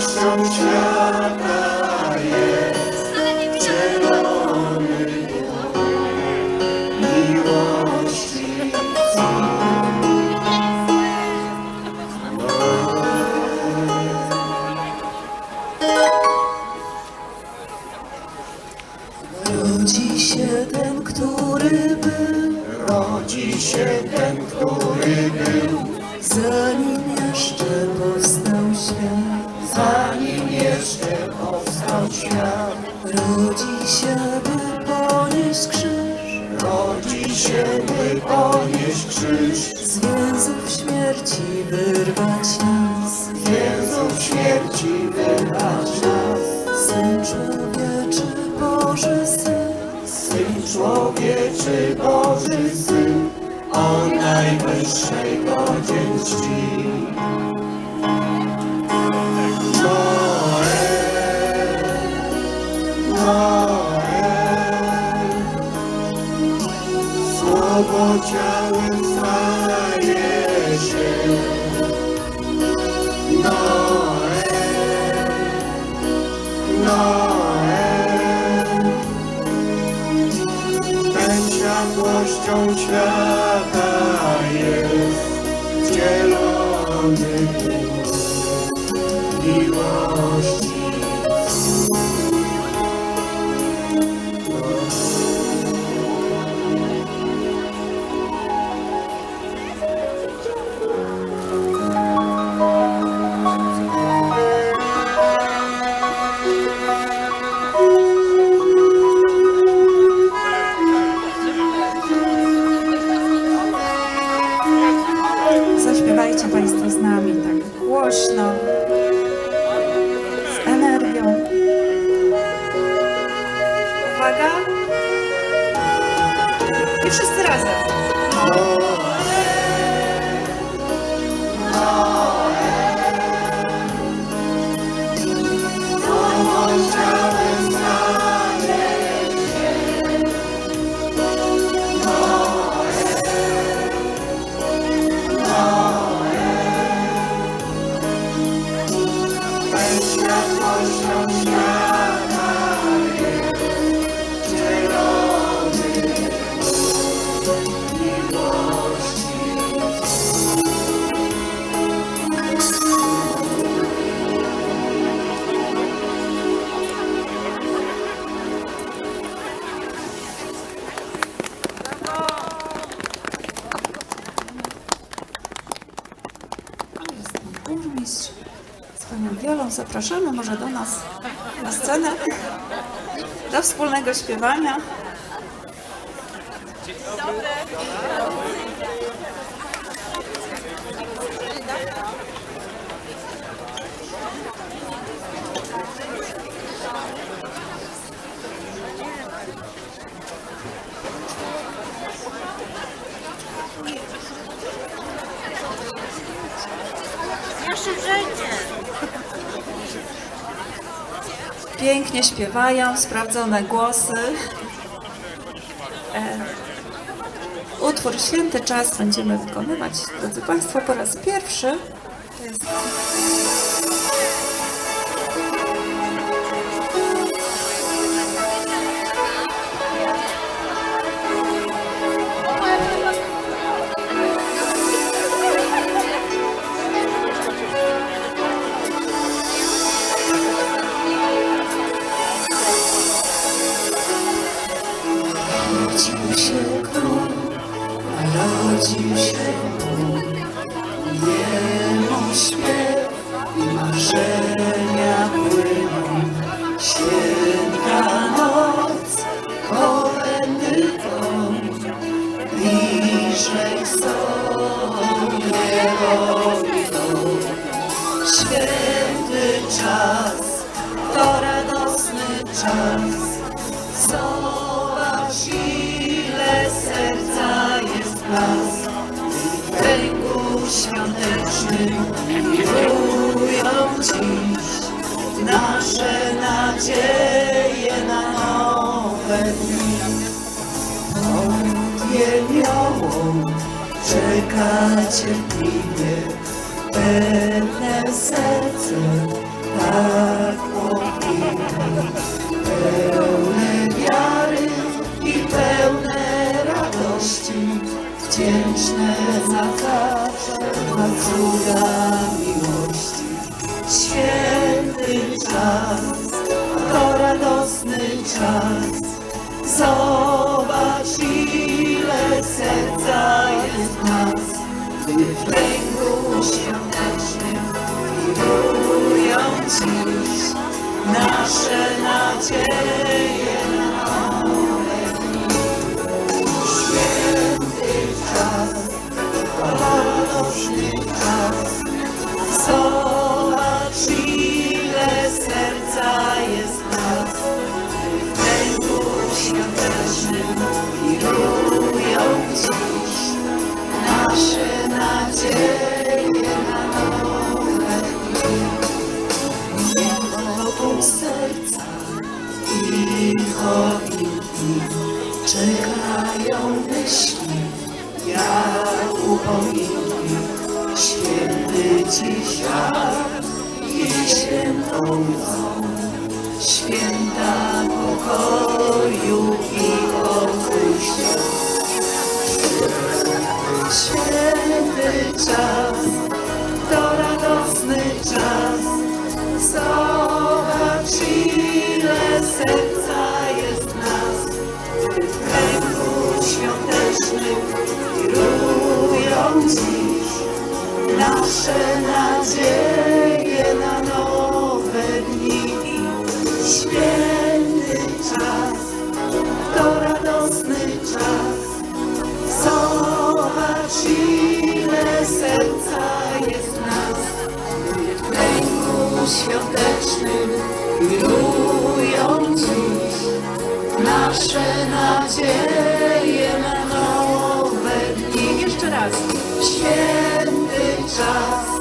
świata jest miłości. Rodzi się ten, który był, rodzi się ten, który był, zanim jeszcze powstał świat. Rodzi się, by ponieść krzyż, rodzi się, by ponieść krzyż, z więzów śmierci wyrwać nas, z więzów śmierci wyrwać nas. Syn człowieczy, Boży Syn, Syn człowieczy, Boży Syn, o najwyższej godzien czci. Ciałem staje się. Noel, Noel, ten światłością świata jest wcielony miłości. Zaśpiewajcie Państwo z nami tak głośno, z energią. Uwaga! I wszyscy razem. Burmistrz z panią Wiolą. Zapraszamy może do nas na scenę do wspólnego śpiewania. Pięknie śpiewają, sprawdzone głosy. E, utwór Święty Czas będziemy wykonywać, drodzy Państwo, po raz pierwszy. To jest nasze nadzieje na nowe dni. Odwieliołą czeka cierpliwie pewne serce tak opiekę. Pełne wiary i pełne radości, wdzięczne za zawsze, za cuda miłości. Święty czas, radosny czas, zobacz ile serca jest w nas, gdy w kręgu świątecznym miłują dziś nasze nadzieje na nowe dni. Święty czas, radosny nasze nadzieje na nowe dni. Wokół serca i czekają myśli jak upominki. Święty świat i świętą noc, święta pokoju i pokój Święty czas, to radosny czas, Zobacz ile serca jest nas. W kręgu świątecznym wirują dziś Nasze nadzieje świątecznym wirują dziś nasze nadzieje na nowe dni. Jeszcze raz. Święty czas,